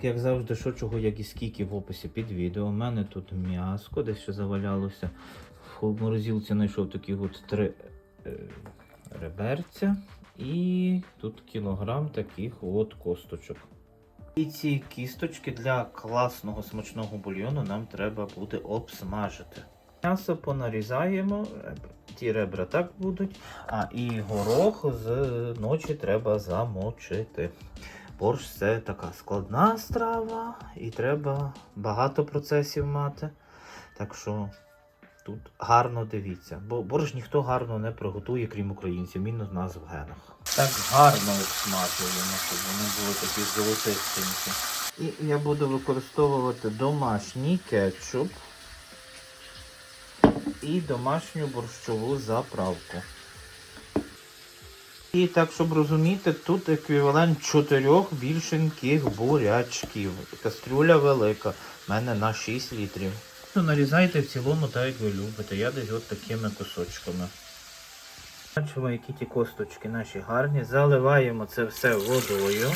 Так, як завжди, що чого, як і скільки в описі під відео. У мене тут м'яско, десь ще завалялося. В морозилці знайшов такі от три е, реберця. І тут кілограм таких от косточок. І ці кісточки для класного смачного бульйону нам треба буде обсмажити. М'ясо понарізаємо, ті ребра так будуть, а і горох з ночі треба замочити. Борщ це така складна страва, і треба багато процесів мати. Так що тут гарно дивіться. Бо борщ ніхто гарно не приготує, крім українців, він у нас в генах. Так гарно обсмажуємо, щоб вони були такі золотистенькі. І я буду використовувати домашній кетчуп і домашню борщову заправку. І так, щоб розуміти, тут еквівалент чотирьох більшеньких бурячків. Кастрюля велика. в мене на 6 літрів. Ну, нарізайте в цілому так, як ви любите. Я десь от такими кусочками. Бачимо, які ті косточки наші гарні. Заливаємо це все водою.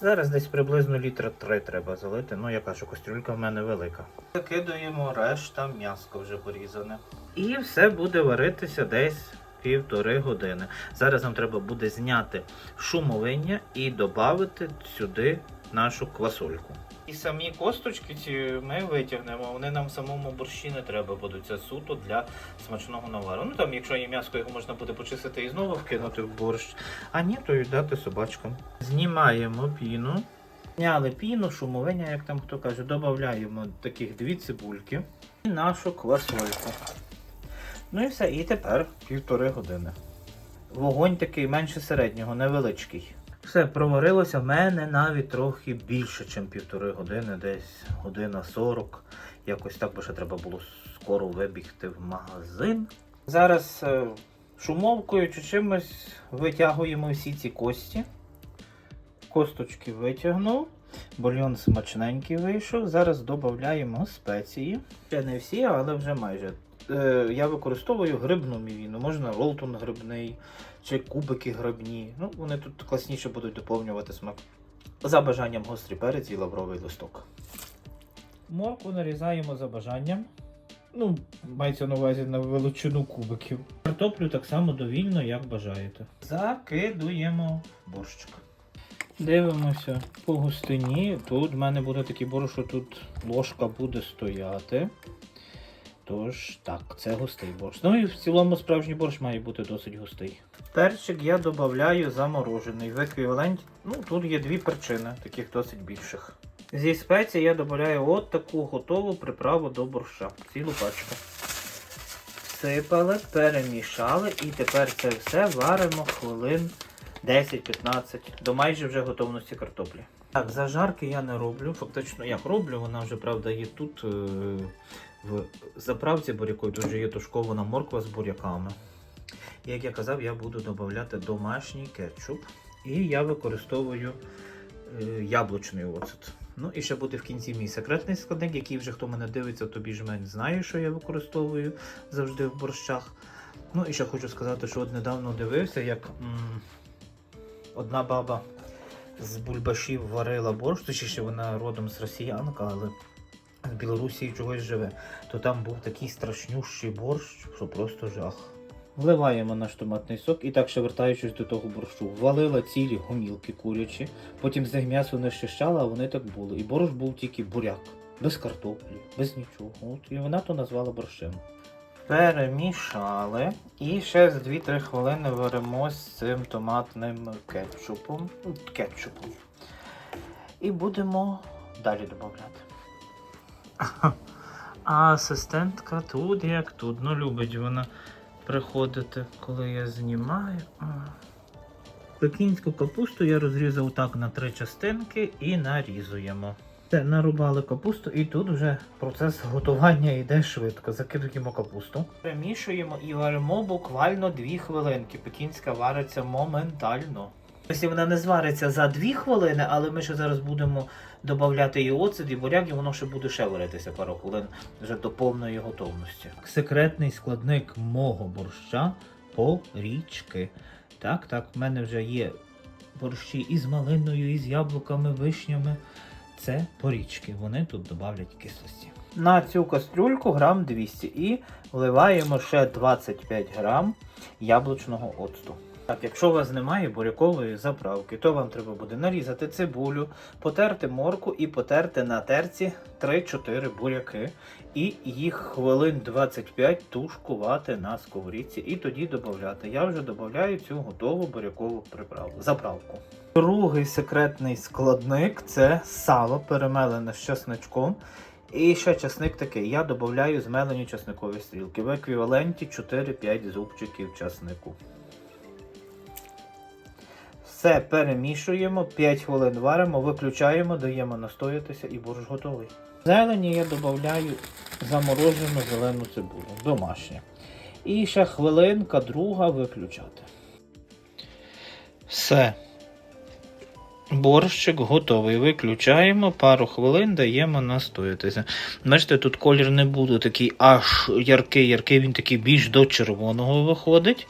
Зараз десь приблизно літра 3 треба залити. Ну, яка що кастрюлька в мене велика. Закидуємо решта м'яско вже порізане. І все буде варитися десь півтори години. Зараз нам треба буде зняти шумовиння і додати сюди нашу квасольку. І самі косточки ці ми витягнемо, вони нам в самому борщі не треба будуть. Це суто для смачного навару. Ну там, якщо є м'яско, його можна буде почистити і знову вкинути в борщ. А ні, то й дати собачкам. Знімаємо піну. Зняли піну, шумовиня, як там хто каже, додаємо таких дві цибульки і нашу квасольку. Ну і все, і тепер півтори години. Вогонь такий менше середнього, невеличкий. Все, проварилося в мене навіть трохи більше, ніж півтори години, десь година 40. Якось так, бо ще треба було скоро вибігти в магазин. Зараз е, шумовкою чи чимось витягуємо всі ці кості. Косточки витягнув. Бульйон смачненький вийшов. Зараз додаємо спеції. Ще не всі, але вже майже. Е, я використовую грибну мівіну. Можна ролтон грибний чи кубики грибні. Ну, вони тут класніше будуть доповнювати смак. За бажанням гострий перець і лавровий листок. Морку нарізаємо за бажанням. Ну, мається на увазі на величину кубиків. Картоплю так само довільно, як бажаєте. Закидуємо борщик. Дивимося по густині. Тут в мене буде такий борщ, що тут ложка буде стояти. Тож, так, це густий борщ. Ну і в цілому справжній борщ має бути досить густий. Перчик я додаю заморожений. В еквіваленті, ну тут є дві перчини, таких досить більших. Зі спецій я додаю от таку готову приправу до борща. Цілу пачку. Всипали, перемішали і тепер це все варимо хвилин 10-15 до майже вже готовності картоплі. Так, зажарки я не роблю. Фактично, як роблю, вона вже правда є тут. Е в заправці бурякою тут є тушкована морква з буряками. Як я казав, я буду додавати домашній кетчуп. І я використовую е, яблучний оцет. Ну і ще буде в кінці мій секретний складник, який вже хто мене дивиться, тобі ж мене знає, що я використовую завжди в борщах. Ну і ще хочу сказати, що от недавно дивився, як м, одна баба з бульбашів варила борщ, точніше вона родом з росіянка, але в Білорусі чогось живе, то там був такий страшнющий борщ, що просто жах. Вливаємо наш томатний сок і так ще вертаючись до того борщу. Ввалила цілі гомілки курячі, потім з них м'ясо не щищала, а вони так були. І борщ був тільки буряк, без картоплі, без нічого. От, і вона то назвала борщем. Перемішали. І ще з 2-3 хвилини варимо з цим томатним кетчупом. Ну, кетчупом. І будемо далі додати. А асистентка тут як тут. Ну, любить вона приходити, коли я знімаю. Пекінську капусту я розрізав так на три частинки і нарізуємо. Все, нарубали капусту, і тут вже процес готування йде швидко. Закидуємо капусту. Перемішуємо і варимо буквально 2 хвилинки. Пекінська вариться моментально. Ось вона не звариться за 2 хвилини, але ми ще зараз будемо додати і оцет, і буряк, і воно ще буде ще варитися пару хвилин вже до повної готовності. Секретний складник мого борща порічки. Так, так, в мене вже є борщі і з малиною, і з яблуками, вишнями. Це порічки. Вони тут додають кислості. На цю кастрюльку грам 200 і вливаємо ще 25 грам яблучного оцту. Так, якщо у вас немає бурякової заправки, то вам треба буде нарізати цибулю, потерти морку і потерти на терці 3-4 буряки. І їх хвилин 25 тушкувати на сковорідці і тоді додати. Я вже додаю цю готову бурякову приправу, заправку. Другий секретний складник це сало перемелене з чесничком. І ще часник такий. Я додаю змелені часникові стрілки в еквіваленті 4-5 зубчиків часнику. Все перемішуємо, 5 хвилин варимо, виключаємо, даємо настоятися і борщ готовий. В Зелені я додаю заморожену зелену цибулю, домашнє. І ще хвилинка, друга виключати. Все. Борщик готовий. Виключаємо, пару хвилин даємо настоятися. Бачите, тут колір не буде такий аж яркий, яркий, він такий більш до червоного виходить.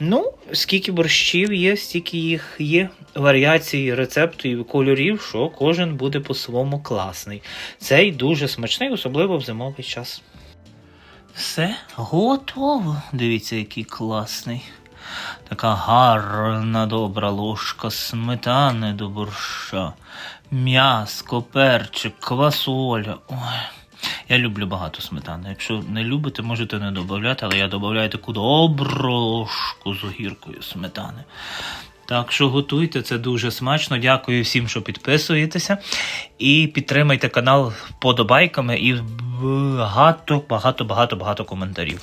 Ну, скільки борщів є, стільки їх є варіацій рецептів і кольорів, що кожен буде по-своєму класний. Цей дуже смачний, особливо в зимовий час. Все готово. Дивіться, який класний. Така гарна добра ложка сметани до борща, м'яско, перчик, квасоля. Ой. Я люблю багато сметани. Якщо не любите, можете не додати, але я додаю таку добру ложку з огіркою сметани. Так що готуйте, це дуже смачно. Дякую всім, що підписуєтеся. І підтримайте канал вподобайками і багато, багато, багато, багато коментарів.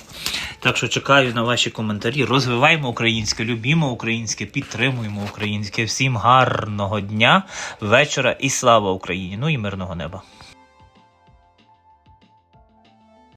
Так що чекаю на ваші коментарі. Розвиваємо українське, любімо українське, підтримуємо українське. Всім гарного дня, вечора і слава Україні! Ну і мирного неба.